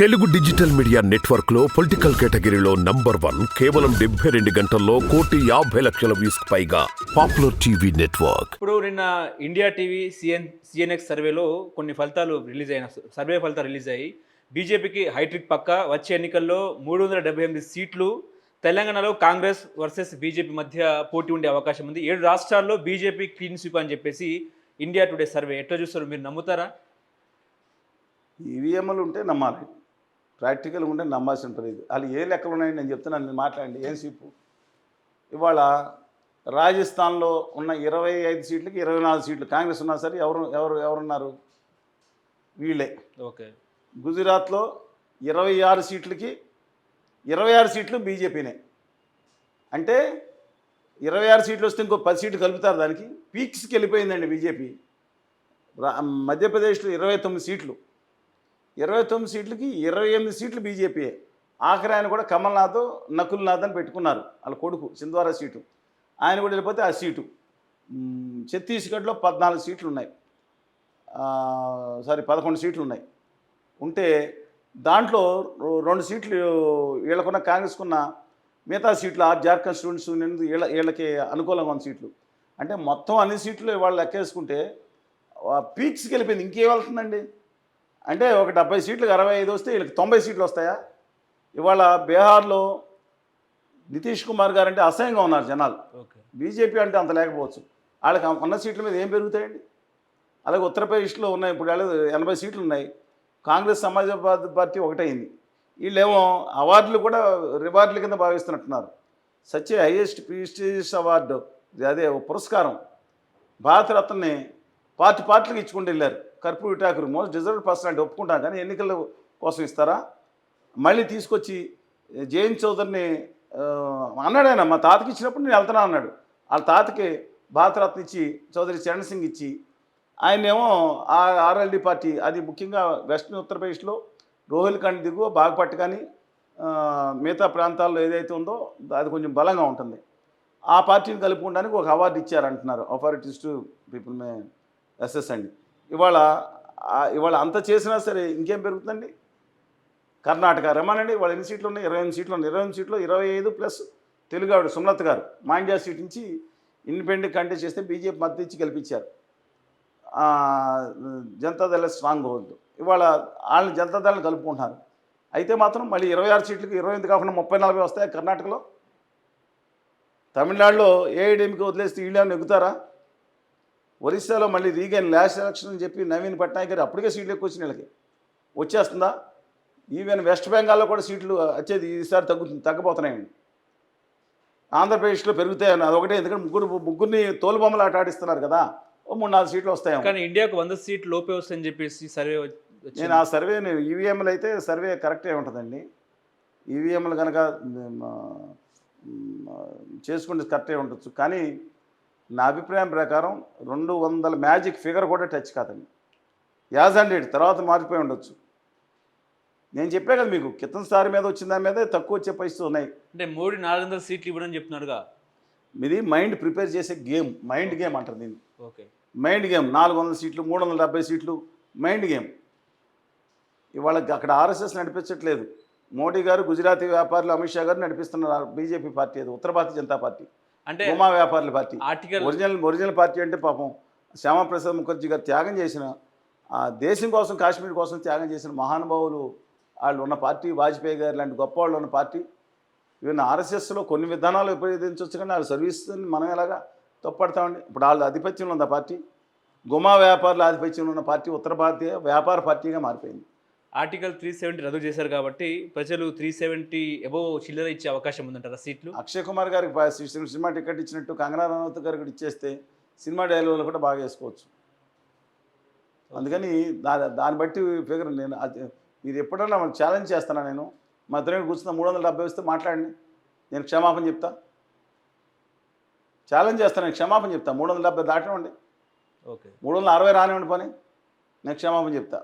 Telugu digital media నెట్వర్క్లో political కేటగిరీలో number one కేవలం డెబ్బై రెండు గంటల్లో కోటి యాభై లక్షల వ్యూస్ పైగా పాపులర్ టీవీ నెట్వర్క్. ఇప్పుడు నిన్న ఇండియా టీవీ సిఎన్ సిఎన్ఎక్స్ సర్వేలో కొన్ని ఫలితాలు రిలీజ్ అయిన సర్వే ఫలితాలు రిలీజ్ అయ్యి బీజేపీకి హైట్రిక్ పక్క వచ్చే ఎన్నికల్లో మూడు వందల డెబ్బై ఎనిమిది సీట్లు తెలంగాణలో కాంగ్రెస్ వర్సెస్ బీజేపీ మధ్య పోటీ ఉండే అవకాశం ఉంది. ఏడు రాష్ట్రాల్లో బీజేపీ క్లీన్ స్వీప్ అని చెప్పేసి ఇండియా టుడే సర్వే. ఎట్లా చూస్తారు? మీరు నమ్ముతారా? ఈవీఎంలు ఉంటే నమ్మాలి. ప్రాక్టికల్గా ఉంటే నమ్మాల్సిన పని ఇది వాళ్ళు ఏ లెక్కలు ఉన్నాయని నేను చెప్తున్నాను నేను మాట్లాడండి. ఏం సీపు? ఇవాళ రాజస్థాన్లో ఉన్న ఇరవై ఐదు సీట్లకి ఇరవై నాలుగు సీట్లు కాంగ్రెస్ ఉన్నా సరే ఎవరు ఎవరు ఎవరున్నారు? వీళ్ళే. ఓకే. గుజరాత్లో ఇరవై ఆరు సీట్లకి ఇరవై ఆరు సీట్లు బీజేపీనే. అంటే ఇరవై ఆరు సీట్లు వస్తే ఇంకో పది సీట్లు కలుపుతారు దానికి. పీక్స్కి వెళ్ళిపోయిందండి బీజేపీ. మధ్యప్రదేశ్లో ఇరవై తొమ్మిది సీట్లు. ఇరవై తొమ్మిది సీట్లకి ఇరవై ఎనిమిది సీట్లు బీజేపీయే. ఆఖరి ఆయన కూడా కమల్నాథ్ నకుల్నాథ్ అని పెట్టుకున్నారు వాళ్ళ కొడుకు సింధ్వారా సీటు. ఆయన కూడా వెళ్ళిపోతే ఆ సీటు. ఛత్తీస్గఢ్లో పద్నాలుగు సీట్లు ఉన్నాయి. సారీ పదకొండు సీట్లు ఉన్నాయి. ఉంటే దాంట్లో రో- రెండు సీట్లు వీళ్ళకున్న కాంగ్రెస్కున్న మిగతా సీట్లు ఆ జార్ఖండ్ స్టూడెంట్స్ వీళ్ళ వీళ్ళకి అనుకూలంగా ఉన్న సీట్లు. అంటే మొత్తం అన్ని సీట్లు వాళ్ళు లెక్కేసుకుంటే పీక్స్కి వెళ్ళిపోయింది. ఇంకేం వెళ్తుందండి? అంటే ఒక డెబ్బై సీట్లకు అరవై ఐదు వస్తే వీళ్ళకి తొంభై సీట్లు వస్తాయా? ఇవాళ బీహార్లో నితీష్ కుమార్ గారు అంటే అసహ్యంగా ఉన్నారు జనాలు. ఓకే. బీజేపీ అంటే అంత లేకపోవచ్చు. వాళ్ళకి ఉన్న సీట్ల మీద ఏం పెరుగుతాయండి? అలాగే ఉత్తరప్రదేశ్లో ఉన్నాయి ఇప్పుడు వాళ్ళు ఎనభై సీట్లు ఉన్నాయి. కాంగ్రెస్ సమాజ్వాదీ పార్టీ ఒకటైంది. వీళ్ళేమో అవార్డులు కూడా రివార్డుల కింద భావిస్తున్నట్టున్నారు. Such highest prestigious award. అదే ఒక పురస్కారం. భారతరత్నని పార్టీ పార్టీలకు ఇచ్చుకుంటూ వెళ్ళారు. Karpoori Thakur most deserved person అంటే ఒప్పుకుంటాను కానీ ఎన్నికల కోసం ఇస్తారా? మళ్ళీ తీసుకొచ్చి జయంత్ చౌదరిని అన్నాడు ఆయన మా తాతకి ఇచ్చినప్పుడు నేను వెళ్తున్నా అన్నాడు. వాళ్ళ తాతకి భారతరత్న ఇచ్చి చౌదరి చరణ్ సింగ్ ఇచ్చి ఆయనేమో ఆ ఆర్ఎల్డి పార్టీ అది ముఖ్యంగా వెస్ట్ ఉత్తరప్రదేశ్లో రోహిల్ఖండ్ దిగువ బాగపట్టు కానీ మిగతా ప్రాంతాల్లో ఏదైతే ఉందో అది కొంచెం బలంగా ఉంటుంది. ఆ పార్టీని కలుపుకోవడానికి ఒక అవార్డు ఇచ్చారంటున్నారు. అథారిటీస్ టు పీపుల్ మే ఎస్ఎస్ అండి ఇవాళ ఇవాళ అంత చేసినా సరే ఇంకేం పెరుగుతుందండి? కర్ణాటక రమ్మనండి వాళ్ళ ఎన్ని సీట్లు ఉన్నాయి? ఇరవై ఎనిమిది సీట్లు ఉన్నాయి. ఇరవై ఎనిమిది సీట్లు ఇరవై ఐదు ప్లస్ తెలుగు ఆవిడ సుమలత్ గారు. మాండ్యా సీట్ నుంచి ఇండిపెండెంట్ కంటెస్ట్ చేస్తే బీజేపీ మద్దతు ఇచ్చి గెలిపించారు. Janata Dal stronghold. ఇవాళ వాళ్ళని జనతాదళాన్ని కలుపుకుంటున్నారు. అయితే మాత్రం మళ్ళీ ఇరవై ఆరు సీట్లకి ఇరవై ఎనిమిది కాకుండా ముప్పై నలభై వస్తాయి కర్ణాటకలో? తమిళనాడులో ఏఐడిఎంకి వదిలేస్తే వీళ్ళు ఎగుతారా ఒరిస్సాలో మళ్ళీ రీగైన్ లాస్ట్ ఎలక్షన్ అని చెప్పి నవీన్ పట్నాయక్ గారు అప్పటికే సీట్లు ఎక్కువ వచ్చిన వీళ్ళకి. వచ్చేస్తుందా? ఈవెన్ వెస్ట్ బెంగాల్లో కూడా సీట్లు వచ్చేది ఈసారి తగ్గుతుంది తగ్గిపోతున్నాయండి ఆంధ్రప్రదేశ్లో పెరుగుతాయని అదొకటే. ఎందుకంటే ముగ్గురు ముగ్గురిని తోలుబొమ్మలు ఆట ఆడిస్తున్నారు కదా. ఓ మూడు నాలుగు సీట్లు వస్తాయేమో. కానీ ఇండియాకు వంద సీట్లు లోపే వస్తాయని చెప్పేసి సర్వే. నేను ఆ సర్వే ఈవీఎంలు అయితే సర్వే కరెక్టే ఉంటుందండి. ఈవీఎంలు కనుక చేసుకుంటే కరెక్టే ఉండొచ్చు. కానీ నా అభిప్రాయం ప్రకారం రెండు వందల మ్యాజిక్ ఫిగర్ కూడా టచ్ కాదండి. యాజ్ హండ్రెడ్ తర్వాత మారిపోయి ఉండొచ్చు. నేను చెప్పే కదా మీకు కితం సారి మీద వచ్చిన దాని మీద తక్కువ వచ్చే పరిస్థితులు ఉన్నాయి. అంటే మోడీ నాలుగు వందల సీట్లు ఇవ్వడం చెప్తున్నారుగా ఇది మైండ్ ప్రిపేర్ చేసే గేమ్ మైండ్ గేమ్ అంటారు దీన్ని. ఓకే. మైండ్ గేమ్ నాలుగు వందల సీట్లు మూడు వందల డెబ్బై సీట్లు మైండ్ గేమ్. ఇవాళ అక్కడ ఆర్ఎస్ఎస్ నడిపించట్లేదు. మోడీ గారు గుజరాతీ వ్యాపారులు అమిత్ షా గారు నడిపిస్తున్నారు. బీజేపీ పార్టీ అది ఉత్తర భారతీయ జనతా పార్టీ. అంటే ఉమా వ్యాపారుల party. Article original original party అంటే పాపం శ్యామప్రసాద్ ముఖర్జీ గారు త్యాగం చేసిన ఆ దేశం కోసం కాశ్మీర్ కోసం త్యాగం చేసిన మహానుభావులు వాళ్ళు ఉన్న పార్టీ వాజ్పేయి గారు లాంటి గొప్ప వాళ్ళు ఉన్న పార్టీ. ఈవెన్ ఆర్ఎస్ఎస్లో కొన్ని విధానాలు ఉపయోగించవచ్చు కానీ వాళ్ళ సర్వీస్ని మనం ఎలాగా తప్పడతామండి ఇప్పుడు వాళ్ళ ఆధిపత్యంలో ఉంది ఆ పార్టీ. గుమా వ్యాపారుల ఆధిపత్యంలో ఉన్న పార్టీ ఉత్తర భారతీయ వ్యాపార పార్టీగా మారిపోయింది. ఆర్టికల్ త్రీ సెవెంటీ రద్దు చేశారు కాబట్టి ప్రజలు త్రీ సెవెంటీ ఎబో చిల్లర ఇచ్చే అవకాశం ఉందంటారా సీట్లు? అక్షయ్ కుమార్ గారికి సినిమా టికెట్ ఇచ్చినట్టు కంగనా రనౌత్ గారికి ఇచ్చేస్తే సినిమా డైలాగులు కూడా బాగా వేసుకోవచ్చు. అందుకని దా దాన్ని బట్టి ఫిగర్ నేను మీరు ఎప్పుడన్నా మనం ఛాలెంజ్ చేస్తానా నేను? మా ఇద్దరు కూర్చున్న మూడు వందల డెబ్బై వస్తే మాట్లాడండి. నేను క్షమాపణ చెప్తా. ఛాలెంజ్ చేస్తాను నేను క్షమాపణ చెప్తా. మూడు వందల డెబ్బై దాటనివ్వండి. ఓకే. మూడు వందల అరవై రానివ్వండి పని. నేను క్షమాపణ చెప్తా.